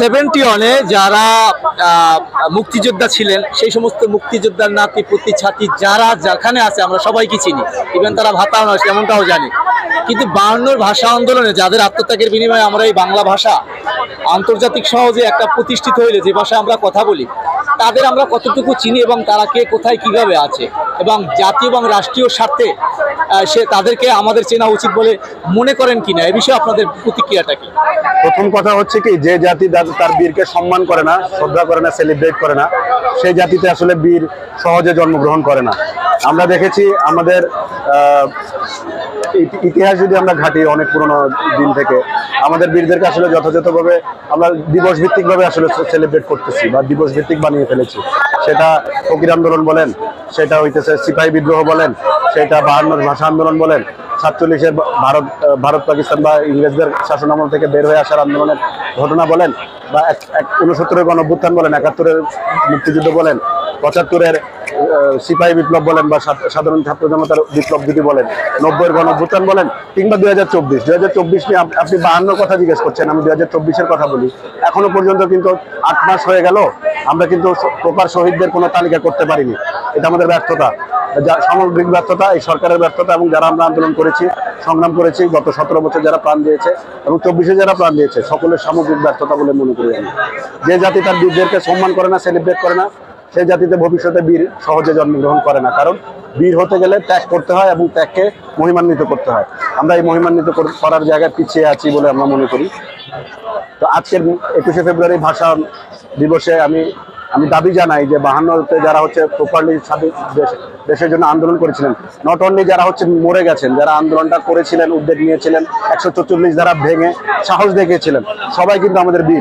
Seventy ওয়ানে যারা মুক্তিযোদ্ধা ছিলেন, সেই সমস্ত মুক্তিযোদ্ধার নাতি প্রতি ছাতি যারা যেখানে আছে, আমরা সবাইকে চিনি। ইভেন তারা ভাতা নয় এমনটাও জানি। কিন্তু বায়ান্নর ভাষা আন্দোলনে যাদের আত্মত্যাগের বিনিময়ে আমরা এই বাংলা ভাষা আন্তর্জাতিক সহজে একটা প্রতিষ্ঠিত হইলে, যে ভাষায় আমরা কথা বলি তাদের আমরা কতটুকু চিনি এবং তারা কে কোথায় কীভাবে আছে? এবং জাতি এবং রাষ্ট্রীয় স্বার্থে সে তাদেরকে আমাদের চেনা উচিত বলে মনে করেন কিনা? এ বিষয়ে আপনাদের প্রতিক্রিয়াটা কি? প্রথম কথা হচ্ছে কি, যে জাতি তার- তার বীরকে সম্মান করে না, শ্রদ্ধা করে না সেলিব্রেট করে না সেই জাতিতে আসলে বীর সহজে জন্মগ্রহণ করে না। আমরা দেখেছি আমাদের ইতিহাস যদি আমরা ঘাটি অনেক পুরনো দিন থেকে, আমাদের বীরদেরকে আসলে যথাযথভাবে আমরা দিবস ভিত্তিক ভাবে আসলে সেলিব্রেট করতেছি বা দিবস ভিত্তিক বানিয়ে ফেলেছি। সেটা ফকির আন্দোলন বলেন, সেটা হইতেছে সিপাহী বিদ্রোহ বলেন, সেটা বাহান্নর ভাষা আন্দোলন বলেন সাতচল্লিশের ভারত ভারত, পাকিস্তান বা ইংরেজদের শাসন আমল থেকে বের হয়ে আসার আন্দোলনের ঘটনা বলেন বা এক উনসত্তরের গণ অভ্যুত্থান বলেন, একাত্তরের মুক্তিযুদ্ধ বলেন, পঁচাত্তরের সিপাহী বিপ্লব বলেন বা সাধারণ ছাত্র জনতার বিপ্লব যদি বলেন, নব্বইয়ের গণ অভ্যুত্থান বলেন, কিংবা দুই হাজার চব্বিশ। দুই হাজার চব্বিশ নিয়ে আপ- আপনি বাহান্ন কথা জিজ্ঞেস করছেন, আমি দুই হাজার চব্বিশের কথা বলি। এখনও পর্যন্ত কিন্তু আট মাস হয়ে গেল, আমরা কিন্তু প্রপার শহীদদের কোনো তালিকা করতে পারিনি, এটা আমাদের ব্যর্থতা। যা সামগ্রিক ব্যর্থতা, এই সরকারের ব্যর্থতা এবং যারা আমরা আন্দোলন করেছি, সংগ্রাম করেছি, গত সতেরো বছর যারা প্রাণ দিয়েছে এবং চব্বিশে যারা প্রাণ দিয়েছে, সকলের সামগ্রিক ব্যর্থতা বলে মনে করি আমি। যে জাতি তার বীরদেরকে সম্মান করে না সেলিব্রেট করে না, সেই জাতিতে ভবিষ্যতে বীর সহজে জন্মগ্রহণ করে না। কারণ বীর হতে গেলে ত্যাগ করতে হয় এবং ত্যাগকে মহিমান্বিত করতে হয়। আমরা এই মহিমান্বিত করার জায়গায় পিছিয়ে আছি বলে আমরা মনে করি। তো আজকের একুশে ফেব্রুয়ারি ভাষা দিবসে আমি আমি দাবি জানাই যে বাহান্নতে যারা হচ্ছে প্রপারলি স্বাধীন দেশ- দেশের জন্য আন্দোলন করেছিলেন নট অনলি যারা হচ্ছে মরে গেছেন, যারা আন্দোলনটা করেছিলেন উদ্যোগ নিয়েছিলেন, একশো চল্লিশ যারা ভেঙে সাহস দেখিয়েছিলেন, সবাই কিন্তু আমাদের বীর।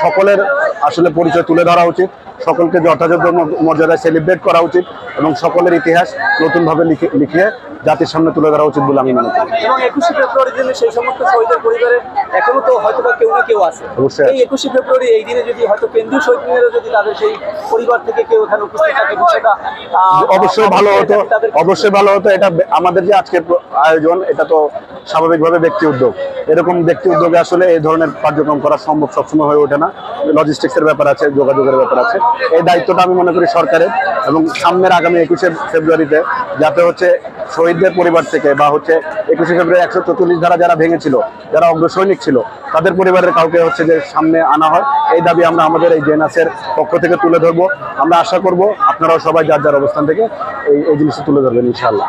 সকলের আসলে পরিচয় তুলে ধরা উচিত। সকলকে যথাযথ মর্যাদায় সেলিব্রেট করা উচিত এবং সকলের ইতিহাস নতুনভাবে লিখে লিখিয়ে জাতির সামনে তুলে ধরা উচিত বলে আমি মনে করি। এবং একুশে ফেব্রুয়ারির দিনে সেই সমস্ত শহীদের পরিবারে এখনও তো হয়তো বা কেউ না কেউ আছে। অবশ্যই এই একুশে ফেব্রুয়ারি এই দিনে যদি হয়তো কেন্দ্রীয় শহীদ মিনারে যদি তাদের সেই পরিবার থেকে কেউ এখানে উপস্থিত থাকে বিষয়টা অবশ্যই ভালো হতো অবশ্যই ভালো হতো। এটা আমাদের যে আজকের আয়োজন এটা তো স্বাভাবিকভাবে ব্যক্তি উদ্যোগ। এরকম ব্যক্তি উদ্যোগে আসলে এই ধরনের কার্যক্রম করা সম্ভব সবসময় হয়ে ওঠে না। লজিস্টিক্সের ব্যাপার আছে, যোগাযোগের ব্যাপার আছে। এই দায়িত্বটা আমি মনে করি সরকারের এবং সামনের আগামী একুশে ফেব্রুয়ারিতে যাতে হচ্ছে শহীদদের পরিবার থেকে বা হচ্ছে একুশে ফেব্রুয়ারি একশো চল্লিশ ধারা যারা ভেঙেছিল, যারা অগ্রসৈনিক ছিল, তাদের পরিবারের কাউকে হচ্ছে যে সামনে আনা হয়, এই দাবি আমরা আমাদের এই জেনাসের পক্ষ থেকে তুলে ধরবো। আমরা আশা করব আপনারাও সবাই যার যার অবস্থান থেকে এই এই জিনিসটা তুলে ধরবেন, ইনশাআল্লাহ।